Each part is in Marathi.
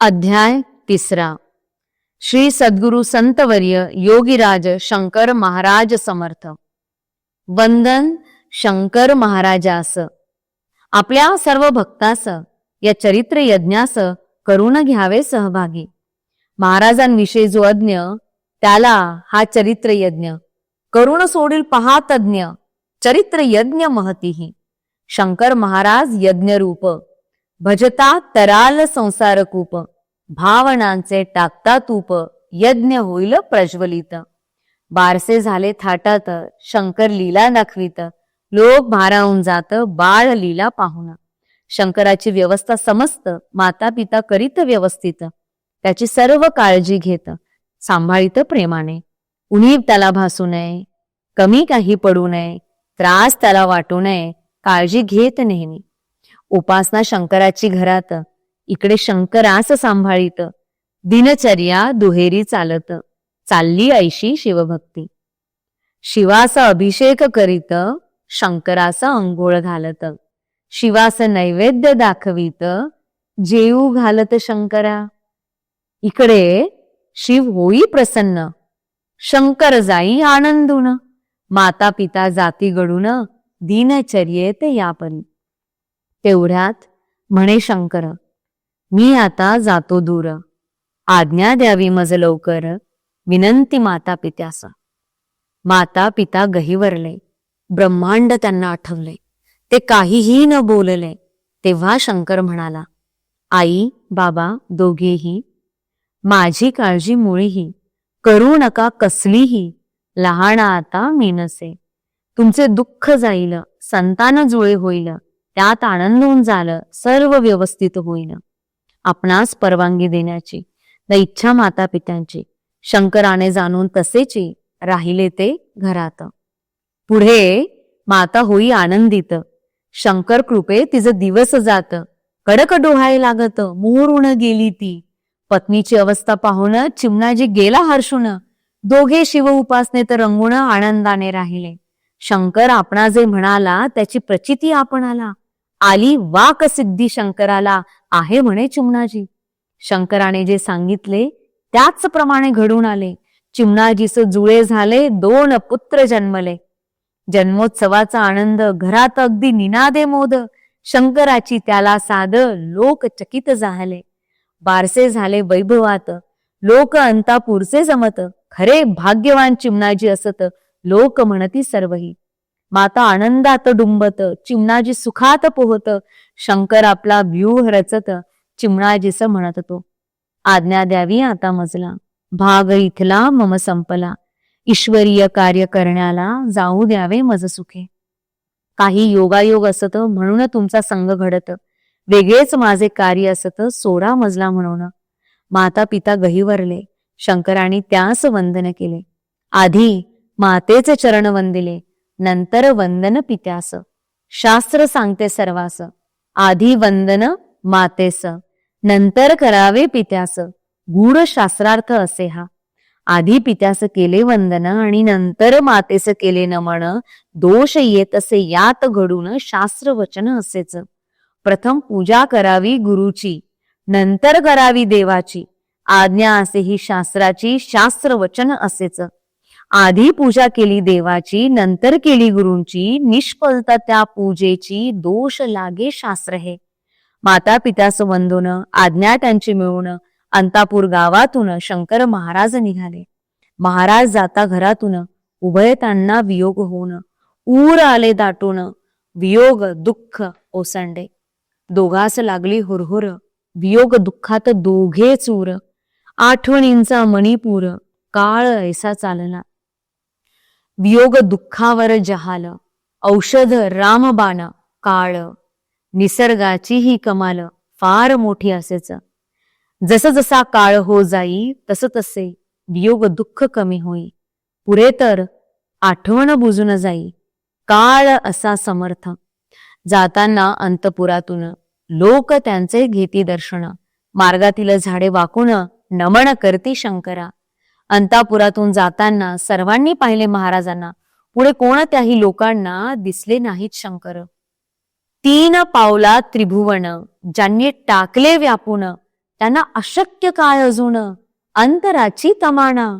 अध्याय तिसरा. श्री सद्गुरु संतवर्य योगीराज शंकर महाराज समर्थ. वंदन शंकर महाराजास. आपल्या सर्व भक्तास या चरित्र यज्ञास करून घ्यावे सहभागी. महाराजांविषयी जो अज्ञ त्याला हा चरित्र यज्ञ. करुण सोडील पहा तज्ञ चरित्र यज्ञ महतीही. शंकर महाराज यज्ञरूप. भजता तराल संसार कूप भावनांचे टाकता तूप यज्ञ होईल प्रज्वलित. बारसे झाले थाटात शंकर लीला दाखवित. लोक भारावून जात बाळ लीला पाहुन. शंकराची व्यवस्था समस्त माता पिता करीत व्यवस्थित. त्याची सर्व काळजी घेत सांभाळीत प्रेमाने. उणीव त्याला भासू नये कमी काही पडू नये त्रास त्याला वाटू नये काळजी घेत नेहमी. उपासना शंकराची घरात. इकडे शंकरास सांभाळीत. दिनचर्या दुहेरी चालत. चालली ऐशी शिवभक्ती. शिवास अभिषेक करीत शंकरास अंघोळ घालत. शिवास नैवेद्य दाखवित जेऊ घालत शंकरा. इकडे शिव होई प्रसन्न. शंकर जाई आनंदून. माता पिता जाती गडून दिनचर्येत यापरी तेवढ्यात म्हणे शंकर मी आता जातो दूर. आज्ञा द्यावी मज लवकर. विनंती माता पित्यास माता पिता गहिवरले. ब्रह्मांड त्यांना आठवले. ते काहीही न बोलले. तेव्हा शंकर म्हणाला आई बाबा दोघेही माझी काळजी मुळीही करू नका कसलीही लहान आता मी नसे. तुमचे दुःख जाईल संतान जुळे होईल. त्यात आनंद होऊन झालं सर्व व्यवस्थित होईन. आपणास परवानगी देण्याची द इच्छा माता पित्यांची शंकराने जाणून तसेची राहिले ते घरात. पुढे माता होई आनंदित. शंकर कृपे तिचं दिवस जात. कडक डोहाय लागत मोहरुण गेली ती. पत्नीची अवस्था पाहून चिमणाजी गेला हर्षून. दोघे शिव उपासने तर रंगून आनंदाने राहिले. शंकर आपणा जे म्हणाला त्याची प्रचिती आपण आला. आली वाक सिद्धी शंकराला आहे म्हणे चिमणाजी. शंकराने जे सांगितले त्याच प्रमाणे घडून आले. चिमणाजीस जुळे झाले दोन पुत्र जन्मले. जन्मोत्सवाचा आनंद घरात अगदी निनादे मोद. शंकराची त्याला साध लोक चकित झाले. बारसे झाले वैभवात. लोक अंतापूरचे जमत. खरे भाग्यवान चिमणाजी असत लोक म्हणती सर्वही. माता आनंदात डुंबत चिमणाजी सुखात पोहत शंकर आपला व्यूह रचत चिमणाजीस म्हणत तो आज्ञा द्यावी आता मजला. भाग इथला मम संपला. ईश्वरीय कार्य करण्याला जाऊ द्यावे मज सुखे. काही योगायोग असत म्हणून तुमचा संग घडत. वेगळेच माझे कार्य असत सोडा मजला म्हणून. माता पिता गहिवरले. शंकराने त्यास वंदन केले. आधी मातेचे चरण वंदिले. नंतर वंदन पित्यास. शास्त्र सांगते सर्वास. आधी वंदन मातेस. नंतर करावे पित्यास. गूढ शास्त्रार्थ असे हा. आधी पित्यास केले वंदन आणि नंतर मातेस केले नमन. दोष येत असे यात घडून शास्त्र वचन असेच. प्रथम पूजा करावी गुरुची. नंतर करावी देवाची. आज्ञा असे ही शास्त्राची शास्त्र वचन असेच. आधी पूजा केली देवाची नंतर केली गुरूंची निष्फलता त्या पूजेची दोष लागे शास्त्र हे. माता पित्यास वंदून आज्ञा त्यांची मिळून अंतापूर गावातून शंकर महाराज निघाले. महाराज जाता घरातून उभयतांना वियोग होऊन ऊर आले दाटून वियोग दुःख ओसंडे. दोघास लागली हुरहुर वियोग दुःखात दोघे चूर. आठवणींचा मणिपूर काळ ऐसा चालला. वियोग दुःखावर जहाल औषध रामबाण काळ. निसर्गाची ही कमाल फार मोठी असेच. जस जसा काळ हो जाई तस तसे वियोग दुःख कमी होई. पुरे तर आठवण बुजून जाई. काळ असा समर्थ. जाताना अंतपुरातून लोक त्यांचे घेती दर्शन. मार्गातील झाडे वाकून नमन करती शंकरा. अंतापुरातून जाताना सर्वांनी पाहिले महाराजांना. पुढे कोणत्याही लोकांना दिसले नाहीत शंकर. तीन पावला त्रिभुवन ज्यांनी टाकले व्यापून त्यांना अशक्य काय अजून? अंतराची तमाना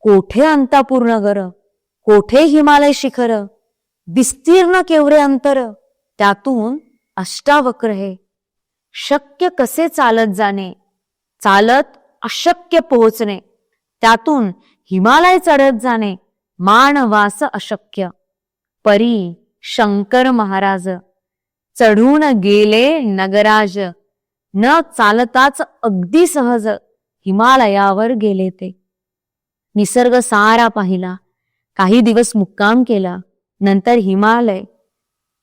कोठे अंतापूर्ण नगर? कोठे हिमालय शिखर? विस्तीर्ण केवढे अंतर? त्यातून अष्टावक्र हे. शक्य कसे चालत जाणे? चालत अशक्य पोहोचणे. त्यातून हिमालय चढत जाणे मानवास अशक्य. परी शंकर महाराज चढून गेले नगराज न चालताच अगदी सहज हिमालयावर गेले ते. निसर्ग सारा पाहिला काही दिवस मुक्काम केला नंतर हिमालय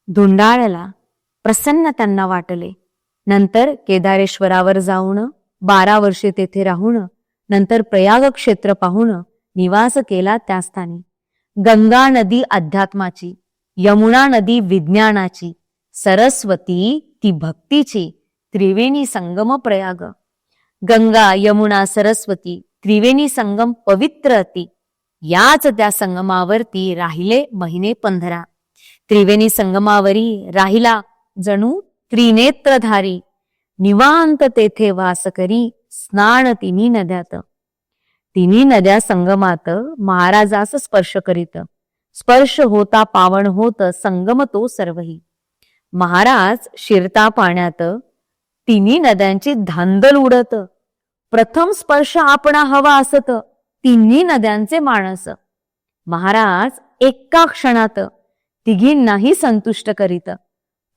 धुंडाळला प्रसन्न त्यांना वाटले. नंतर केदारेश्वरावर जाऊन बारा वर्षे तेथे राहून नंतर प्रयाग क्षेत्र पाहून निवास केला त्या स्थानी गंगा नदी अध्यात्माची यमुना नदी विज्ञानाची सरस्वती ती भक्तीची त्रिवेणी संगम प्रयाग. गंगा यमुना सरस्वती त्रिवेणी संगम पवित्र अति. याच त्या संगमावरती राहिले महिने पंधरा. त्रिवेणी संगमावरी राहिला जणू त्रिनेत्रधारी. निवांत तेथे वास करी स्नान तिन्ही नद्यात तिन्ही नद्या संगमात महाराजास स्पर्श करीत. स्पर्श होता पावन होत संगम तो सर्वही. महाराज शिरता पाण्यात तिन्ही नद्यांची धांदल उडत. प्रथम स्पर्श आपणा हवा असत तिन्ही नद्यांचे माणस. महाराज एका क्षणात तिघींनाही संतुष्ट करीत.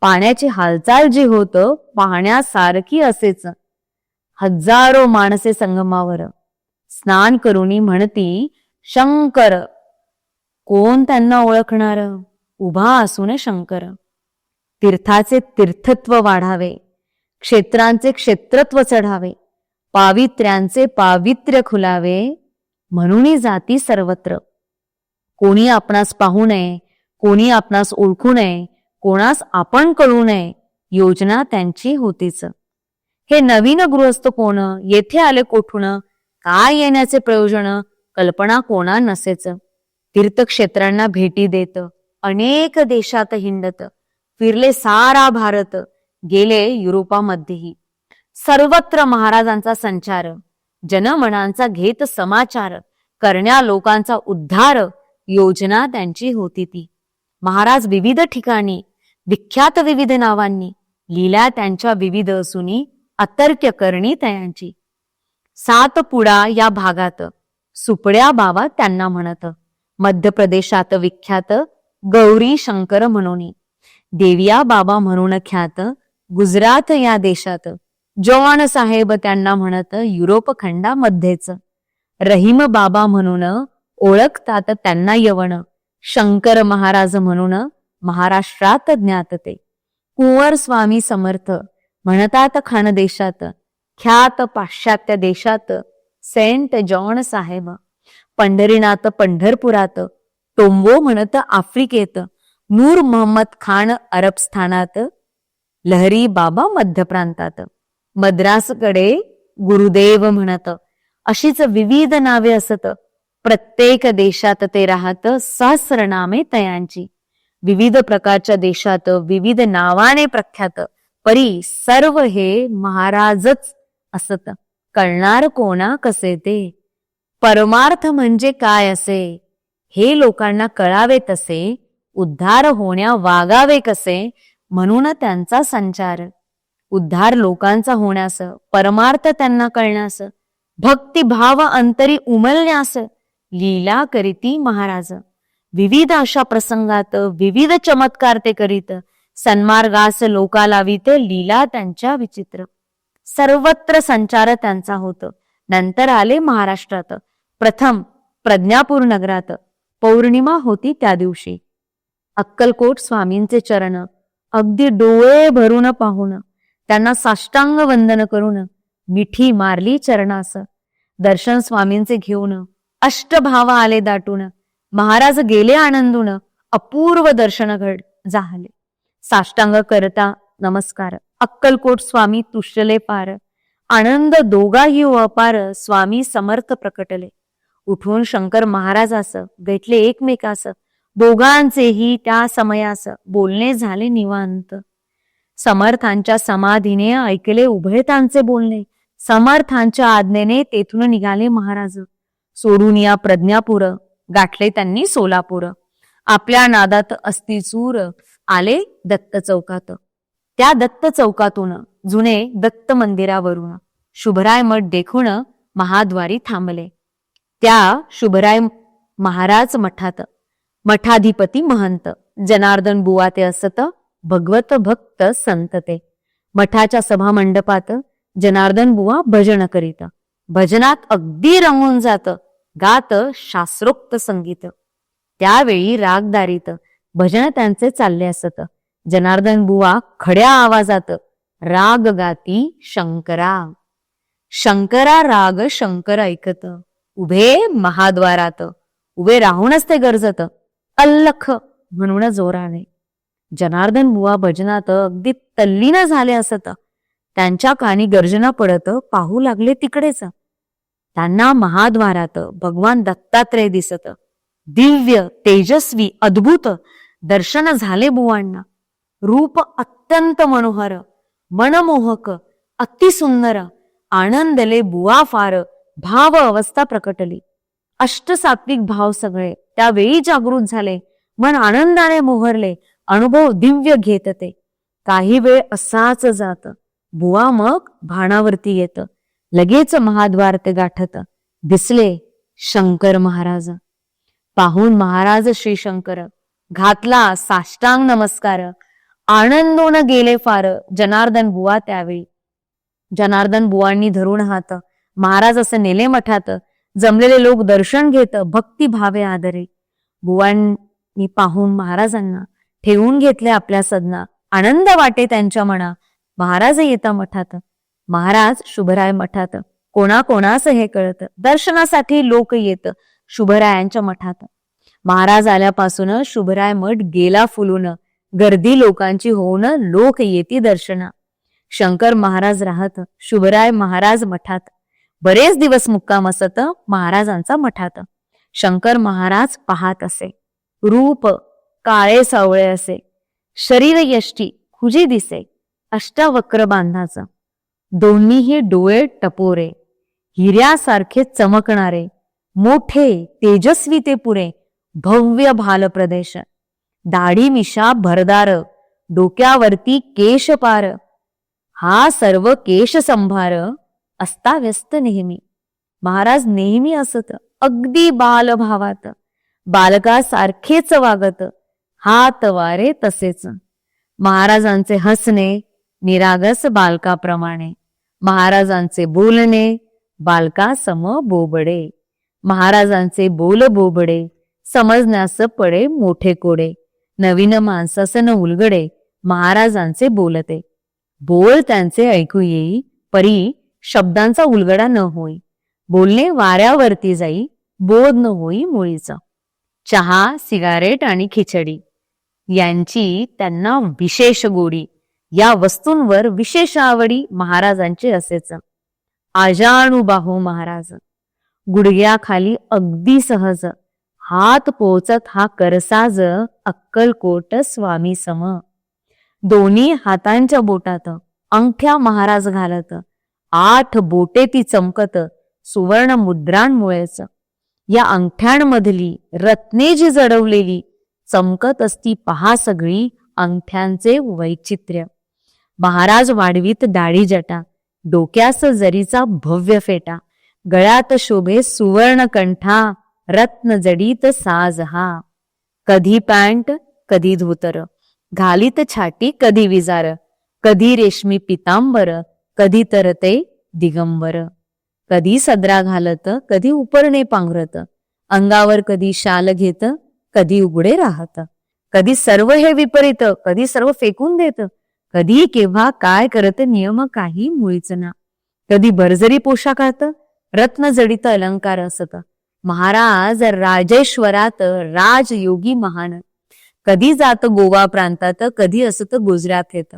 पाण्याची हालचाल जी होत पाहण्यासारखी असेच. हजारो माणसे संगमावर स्नान करुणी म्हणती शंकर कोण त्यांना ओळखणार? उभा असून शंकर. तीर्थाचे तीर्थत्व वाढावे क्षेत्रांचे क्षेत्रत्व चढावे पावित्र्यांचे पावित्र्य खुलावे म्हणूनही जाती सर्वत्र. कोणी आपणास पाहू नये कोणी आपणास ओळखू नये कोणास आपण कळू नये योजना त्यांची होतीच. हे नवीन गृहस्थ कोण येथे आले कोठून काय येण्याचे प्रयोजन कल्पना कोणा नसेच. तीर्थक्षेत्रांना भेटी देत अनेक देशात हिंडत फिरले सारा भारत गेले युरोपामध्येही. सर्वत्र महाराजांचा संचार जनमनांचा घेत समाचार करण्या लोकांचा उद्धार योजना त्यांची होती ती. महाराज विविध ठिकाणी विख्यात विविध नावांनी लीला त्यांच्या विविध असूनी अतर्क्य करणी तयांची. सातपुडा या भागात सुपड्या बाबा त्यांना म्हणत मध्य प्रदेशात विख्यात गौरी शंकर म्हणून. देविया बाबा म्हणून ख्यात गुजरात या देशात. जॉन साहेब त्यांना म्हणत युरोप खंडामध्येच रहीम बाबा म्हणून ओळखतात त्यांना यवण. शंकर महाराज म्हणून महाराष्ट्रात ज्ञात ते. कुंवर स्वामी समर्थ म्हणतात खानदेशात ख्यात पाश्चात्य देशात सेंट जॉन साहेब. पंढरीनाथ पंढरपुरात टोंबो म्हणत आफ्रिकेत नूर मोहम्मद खान अरब स्थानात लहरी बाबा मध्य प्रांतात. मद्रासकडे गुरुदेव म्हणत अशीच विविध नावे असत. प्रत्येक देशात ते राहत सहस्रनामे तयांची. विविध प्रकारच्या देशात विविध नावाने प्रख्यात. परी सर्व हे महाराजच असत. कळणार कोणा कसे ते? परमार्थ म्हणजे काय असे? हे लोकांना कळावे तसे उद्धार होण्या वागावे कसे म्हणून त्यांचा संचार. उद्धार लोकांचा होण्यास परमार्थ त्यांना कळण्यास भक्तिभाव अंतरी उमलण्यास लीला करीती महाराज. विविध अशा प्रसंगात विविध चमत्कार ते करीत सन्मार्गास लोका लावित लीला त्यांच्या विचित्र. सर्वत्र संचार त्यांचा होत. नंतर आले महाराष्ट्रात. प्रथम प्रज्ञापूर नगरात. पौर्णिमा होती त्या दिवशी. अक्कलकोट स्वामींचे चरण. अगदी डोळे भरून पाहून. त्यांना साष्टांग वंदन करून मिठी मारली चरणास. दर्शन स्वामींचे घेऊन अष्टभावा आले दाटून. महाराज गेले आनंदून अपूर्व दर्शन घड झाले. साष्टांग करता नमस्कार. अक्कलकोट स्वामी तुष्टले पार. आनंद दोघाही अपार स्वामी समर्थ प्रकटले. उठून शंकर महाराजास भेटले एकमेकास दोघांचेही त्या समयास बोलणे झाले निवांत. समर्थांच्या समाधीने ऐकले उभयतांचे बोलणे. समर्थांच्या आज्ञेने तेथून निघाले महाराज. सोडून या प्रज्ञापूर गाठले त्यांनी सोलापूर. आपल्या नादात अस्थिसूर आले दत्त चौकात. त्या दत्त चौकातून जुने दत्त मंदिरावरून शुभराय मठ देखून महाद्वारी थांबले. त्या शुभराय महाराज मठात मठाधिपती महंत जनार्दन बुवा ते असत भगवत भक्त संत ते. मठाच्या सभा मंडपात जनार्दन बुवा भजन करीत. भजनात अगदी रंगून जात. गात शास्त्रोक्त संगीत. त्यावेळी रागदारीत भजन त्यांचे चालले असत. जनार्दन बुवा खड्या आवाजात राग गाती शंकरा. शंकरा राग शंकर ऐकत. उभे महाद्वारात उभे राहूनच ते गरजत. अल्लख म्हणून जोराने. जनार्दन बुवा भजनात अगदी तल्लीन झाले असत. त्यांच्या कानी गर्जना पडत पाहू लागले तिकडेच. त्यांना महाद्वारात भगवान दत्तात्रय दिसत. दिव्य तेजस्वी अद्भुत दर्शन झाले बुवांना. रूप अत्यंत मनोहर मनमोहक अतिसुंदर आनंदले बुवा फार भाव अवस्था प्रकटली. अष्टसात्विक भाव सगळे त्यावेळी जागृत झाले. मन आनंदाने मोहरले अनुभव दिव्य घेत ते. काही वेळ असाच जात. बुवा मग भाणावरती येत. लगेच महाद्वार ते गाठत दिसले शंकर महाराज. पाहून महाराज श्री शंकर घातला साष्टांग नमस्कार. आनंदोन गेले फार जनार्दन बुवा त्यावेळी. जनार्दन बुवांनी धरून हात महाराज असं नेले मठात. जमलेले लोक दर्शन घेत भक्ती भावे आदरे. बुवांनी पाहून महाराजांना ठेवून घेतले आपल्या सदना. आनंद वाटे त्यांच्या मना. महाराज येता मठात. महाराज शुभराय मठात. कोणाकोणास हे कळत? दर्शनासाठी लोक येत शुभरायांच्या मठात. महाराज आल्यापासून शुभराय मठ गेला फुलून. गर्दी लोकांची होऊन लोक येती दर्शना. शंकर महाराज राहत शुभराय महाराज मठात. बरेच दिवस मुक्काम असत महाराजांचा मठात. शंकर महाराज पाहत असे. रूप काळे सावळे असे. शरीर यष्टी खुजी दिसे. अष्टावक्र बांधाचं. दोन्हीही डोळे टपोरे हिऱ्यासारखे चमकणारे मोठे तेजस्वी ते पुरे भव्य भाल प्रदेश दाढी मिशा भरदार डोक्यावरती केशपार. हा सर्व केश संभार अस्ताव्यस्त नेहमी. महाराज नेहमी असत अगदी बालभावात. बालकासारखेच वागत हात वारे तसेच. महाराजांचे हसणे निरागस बालकाप्रमाणे. महाराजांचे बोलणे बालकासम बोबडे. महाराजांचे बोल बोबडे समजण्यास पडे मोठे कोडे. नवीन माणसासन उलगडे महाराजांचे बोलते. बोल त्यांचे ऐकू येई परी शब्दांचा उलगडा न होई. बोलणे वाऱ्यावरती जाई बोध न होई मुळीचा. चहा सिगारेट आणि खिचडी. यांची त्यांना विशेष गोडी. या वस्तूंवर विशेष आवडी महाराजांची असेच. आजानुबाहू महाराज गुडघ्याखाली अगदी सहज हात पोचत हा करसाज अक्कलकोट स्वामी सम. दोन्ही हातांच्या बोटात अंगठ्या महाराज घालत आठ बोटे ती चमकत सुवर्ण मुद्रांमुळेच. या अंगठ्यांमधली रत्ने जी जडवलेली चमकत असती पहा सगळी अंगठ्यांचे वैचित्र्य. महाराज वाढवीत दाढी जटा डोक्यास जरीचा भव्य फेटा गळ्यात शोभे सुवर्ण कंठा रत्न जडीत साज हा. कधी पॅन्ट कधी धोतर घालीत छाटी कधी विजार कधी रेशमी पितांबर कधी तर ते दिगंबर. कधी सदरा घालत कधी उपरणे पांघरत अंगावर कधी शाल घेत कधी उघडे राहत कधी सर्व हे विपरीत कधी सर्व फेकून देत कधी केव्हा काय करत नियम काही मुळीच ना. कधी भरजरी पोशाखात रत्न जडित अलंकार असत. महाराज राजेश्वरात राजयोगी महान. कधी जात गोवा प्रांतात कधी असत गुजरात येत.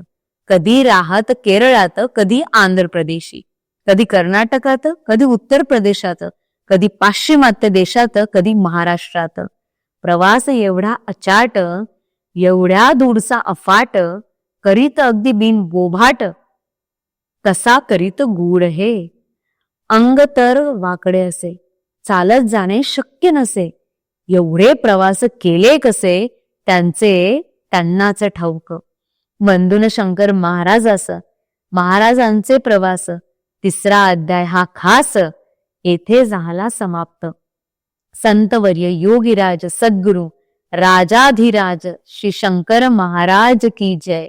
कधी राहत केरळात कधी आंध्र प्रदेशी कधी कर्नाटकात कधी उत्तर प्रदेशात कधी पाश्चिमात्य देशात कधी महाराष्ट्रात. प्रवास एवढा अचाट एवढ्या दूरचा अफाट करीत अगदी बिन बोभाट कसा करीत गूढ हे. अंग तर वाकडे असे चालत जाणे शक्य नसे. एवढे प्रवास केले कसे त्यांचे त्यांनाच ठाऊक. वंदुन शंकर महाराजास महाराजांचे प्रवास तिसरा अध्याय हा खास येथे झाला समाप्त. संतवर्य योगीराज सद्गुरु राजाधिराज श्री शंकर महाराज की जय.